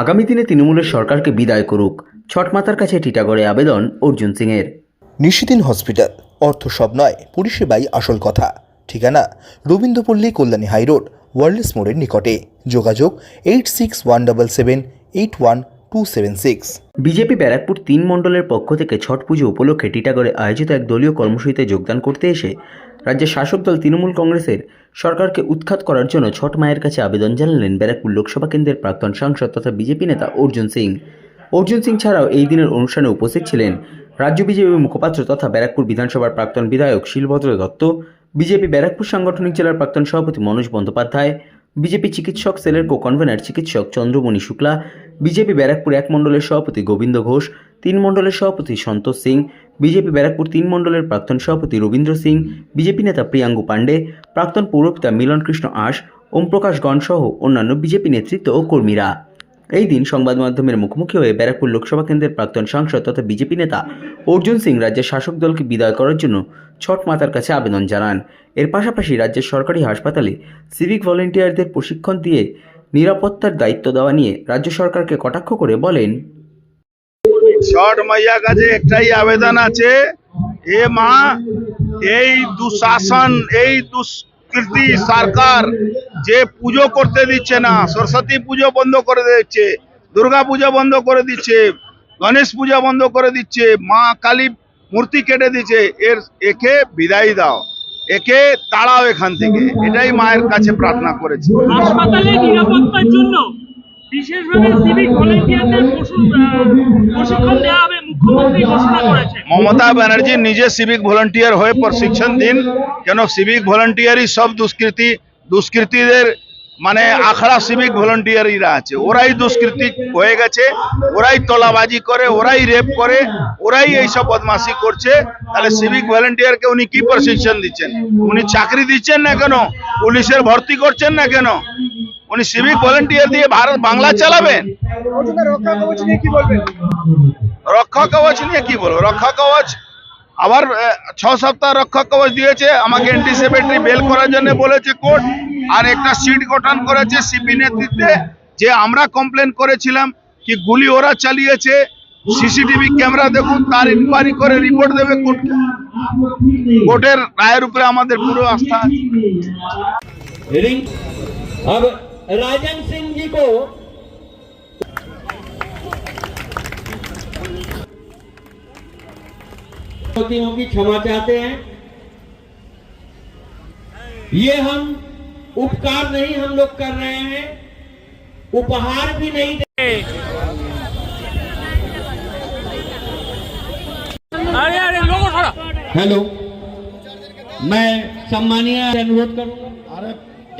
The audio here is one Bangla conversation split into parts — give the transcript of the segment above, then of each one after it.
আগামী দিনে তৃণমূলের সরকারকে বিদায় করুক। ছটমাতার কাছে টিটাগড়ে আবেদন অর্জুন সিংয়ের। নিশিদিন হসপিটাল অর্থ সব নয় পরিষেবাই আসল কথা। ঠিকানা রবীন্দ্রপল্লী কল্যাণী হাইরোড ওয়ার্ল্ডস মোড়ের নিকটে। যোগাযোগ eight six one double seven eight one two seven six. BJP Barrackpore তিন মণ্ডলের পক্ষ থেকে ছট পুজো উপলক্ষে টিটাগড়ে আয়োজিত এক দলীয় কর্মসূচিতে যোগদান করতে এসে রাজ্যের শাসক দল তৃণমূল কংগ্রেসের সরকারকে উৎখাত করার জন্য ছট মায়ের কাছে আবেদন জানালেন ব্যারাকপুর লোকসভা কেন্দ্রের প্রাক্তন সাংসদ তথা বিজেপি নেতা অর্জুন সিং। অর্জুন সিং ছাড়াও এই দিনের অনুষ্ঠানে উপস্থিত ছিলেন রাজ্য বিজেপির মুখপাত্র তথা ব্যারাকপুর বিধানসভার প্রাক্তন বিধায়ক শিলভদ্র দত্ত, বিজেপি ব্যারাকপুর সাংগঠনিক জেলার প্রাক্তন সভাপতি মনোজ বন্দ্যোপাধ্যায় বিজেপি চিকিৎসক সেলের কো কনভেনার চিকিৎসক চন্দ্রমণি শুক্লা, বিজেপি ব্যারাকপুর এক মণ্ডলের সভাপতি গোবিন্দ ঘোষ, তিন মণ্ডলের সভাপতি সন্তোষ সিং, বিজেপি ব্যারাকপুর তিন মণ্ডলের প্রাক্তন সভাপতি রবীন্দ্র সিং, বিজেপি নেতা প্রিয়াঙ্গু পাণ্ডে, প্রাক্তন পৌরপিতা মিলন কৃষ্ণ আশ, ওমপ্রকাশ গণ সহ অন্যান্য বিজেপি নেতৃত্ব ও কর্মীরা। এই দিন সংবাদ মাধ্যমের মুখোমুখি হয়ে ব্যারাকপুর লোকসভা কেন্দ্রের প্রাক্তন সাংসদ তথা বিজেপি নেতা অর্জুন সিং রাজ্যের শাসক দলকে বিদায় করার জন্য ছট মাতার কাছে আবেদন জানান। এর পাশাপাশি রাজ্যের সরকারি হাসপাতালে সিভিক ভলেন্টিয়ারদের প্রশিক্ষণ দিয়ে নিরাপত্তার দায়িত্ব দেওয়া নিয়ে রাজ্য সরকারকে কটাক্ষ করে বলেন। ছট মাইয়া কাছে একটাই আবেদন আছে, এ মা, এই দুঃশাসন, এই দুষ্কৃতি সরকার যে পুজো করতে দিচ্ছে না, সরস্বতী পুজো বন্ধ করে দিচ্ছে, দুর্গা পুজো বন্ধ করে দিচ্ছে গণেশ পূজা বন্ধ করে দিচ্ছে মা কালী মূর্তি কেটে দিচ্ছে এর একে বিদায় দাও একে তাড়াও এখান থেকে। এটাই মায়ের কাছে প্রার্থনা করেছি। হাসপাতালে নিরাপত্তার জন্য বিশেষভাবে সিভিক ভলেন্টিয়ারদের প্রশিক্ষণ দেওয়া হবে মুখ্যমন্ত্রী ঘোষণা করেছে মমতা ব্যানার্জি নিজে সিভিক ভলান্টিয়ার হয়ে প্রশিক্ষণ দিন কেন সিভিক ভলান্টিয়ারই সব দুষ্কৃতি দুষ্কৃতীদের মানে আখড়া সিভিক ভলান্টিয়াররা আছে। ওরাই দুষ্কৃতি হয়ে গেছে, ওরাই তলাবাজি করে, ওরাই রেপ করে, ওরাই এইসব বদমাশি করছে। তাহলে সিভিক ভলান্টিয়ারকে উনি কি প্রশিক্ষণ দিচ্ছেন? উনি চাকরি দিচ্ছেন না কেন? পুলিশের ভর্তি করছেন না কেন? উনি সিভিক ভলেন্টিয়ার দিয়ে ভারত, বাংলা চালাবেন? রক্ষা কবচ নিয়ে কি বলব? রক্ষা কবচ আবার ছ সপ্তাহ রক্ষা কবচ দিয়েছে। আমাকে অ্যান্টিসেপেটরি বেল করার জন্য বলেছে কোর্ট। আর একটা সিট গঠন করেছে সিপি নেতৃত্বে যে আমরা কমপ্লেন করেছিলাম কি গুলি ওরা চালিয়েছে সিসিটিভি ক্যামেরা দেখুন তার ইনকোয়ারি করে রিপোর্ট দেবে কোর্ট কোর্টের রায়ের উপরে আমাদের পুরো আস্থা আছে रिंग अब राजन सिंह जी को गलतियों की क्षमा चाहते हैं ये हम उपकार नहीं हम लोग कर रहे हैं उपहार भी नहीं दे अरे अरे लोगों थोड़ा हेलो मैं सम्मानीय अनुरोध करूँगा अरे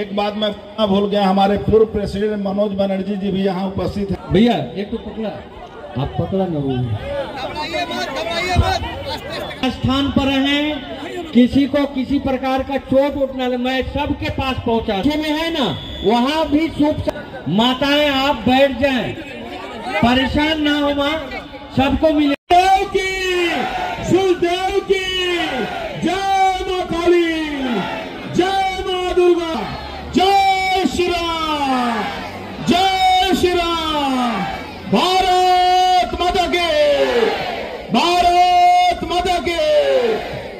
एक बात मैं भूल गया हमारे पूर्व प्रेसिडेंट मनोज बनर्जी जी भी यहाँ उपस्थित है। भैया एक तो पकड़ा। आप पकड़ा न स्थान पर रहे किसी को किसी प्रकार का चोट उठना मैं सबके पास पहुँचा में है ना, वहाँ भी सुख माताएँ, आप बैठ जाएँ। परेशान ना हो माँ, सबको मिले।